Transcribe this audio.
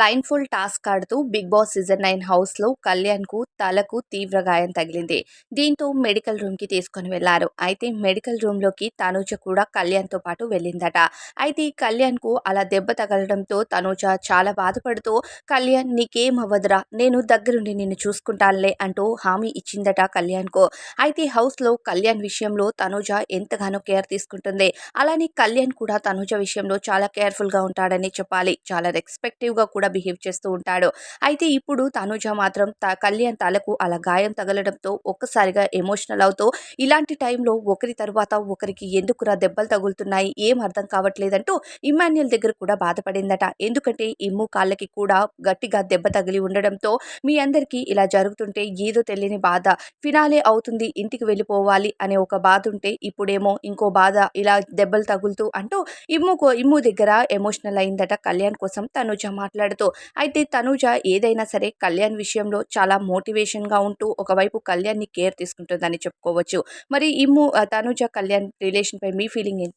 లైన్ఫుల్ task ఆడుతూ Bigg Boss season nine హౌస్లో కళ్యాణ్కు తలకు తీవ్ర గాయం తగిలింది. దీంతో మెడికల్ రూమ్కి తీసుకొని వెళ్ళారు. అయితే మెడికల్ రూమ్లోకి తనూజ కూడా కళ్యాణ్తో పాటు వెళ్ళిందట. అయితే కళ్యాణ్కు అలా దెబ్బ తగలడంతో తనూజ చాలా బాధపడుతూ కళ్యాణ్ నీకేం అవ్వదురా? నేను దగ్గరుండి నిన్ను చూసుకుంటానులే అంటూ హామీ ఇచ్చిందట కళ్యాణ్కు అయితే హౌస్లో కళ్యాణ్ విషయంలో తనూజ ఎంతగానో కేర్ తీసుకుంటుంది. అలానే కళ్యాణ్ కూడా తనూజ విషయంలో చాలా కేర్ఫుల్గా ఉంటాడని చెప్పాలి. చాలా రెస్పెక్టివ్గా కూడా బిహేవ్ చేస్తూ ఉంటాడు. అయితే ఇప్పుడు తనుజ మాత్రం త కళ్యాణ్ తలకు అలా గాయం తగలడంతో ఒక్కసారిగా ఎమోషనల్ అవుతూ ఇలాంటి టైంలో ఒకరి తర్వాత ఒకరికి ఎందుకురా దెబ్బలు తగులుతున్నాయి ఏం అర్థం కావట్లేదంటూ ఇమాన్యుల్ దగ్గర కూడా బాధపడిందట. ఎందుకంటే ఇమ్ము కాళ్ళకి కూడా గట్టిగా దెబ్బ తగిలి ఉండడంతో మీ అందరికీ ఇలా జరుగుతుంటే ఏదో తెలియని బాధ ఫినాలే అవుతుంది ఇంటికి వెళ్ళిపోవాలి అనే ఒక బాధ ఉంటే ఇప్పుడేమో ఇంకో బాధ ఇలా దెబ్బలు తగులుతూ అంటూ ఇమ్ముకో ఇమ్ము దగ్గర ఎమోషనల్ అయిందట కళ్యాణ్ కోసం తనుజ మాట్లాడుతూ అయితే తనుజ ఏదైనా సరే కళ్యాణ్ విషయంలో చాలా మోటివేషన్గా ఉంటూ ఒకవైపు కళ్యాణ్ని కేర్ తీసుకుంటుందని చెప్పుకోవచ్చు. మరి ఇమ్ము ఆ, తనుజ కళ్యాణ్ రిలేషన్ పై మీ ఫీలింగ్ ఏంటి?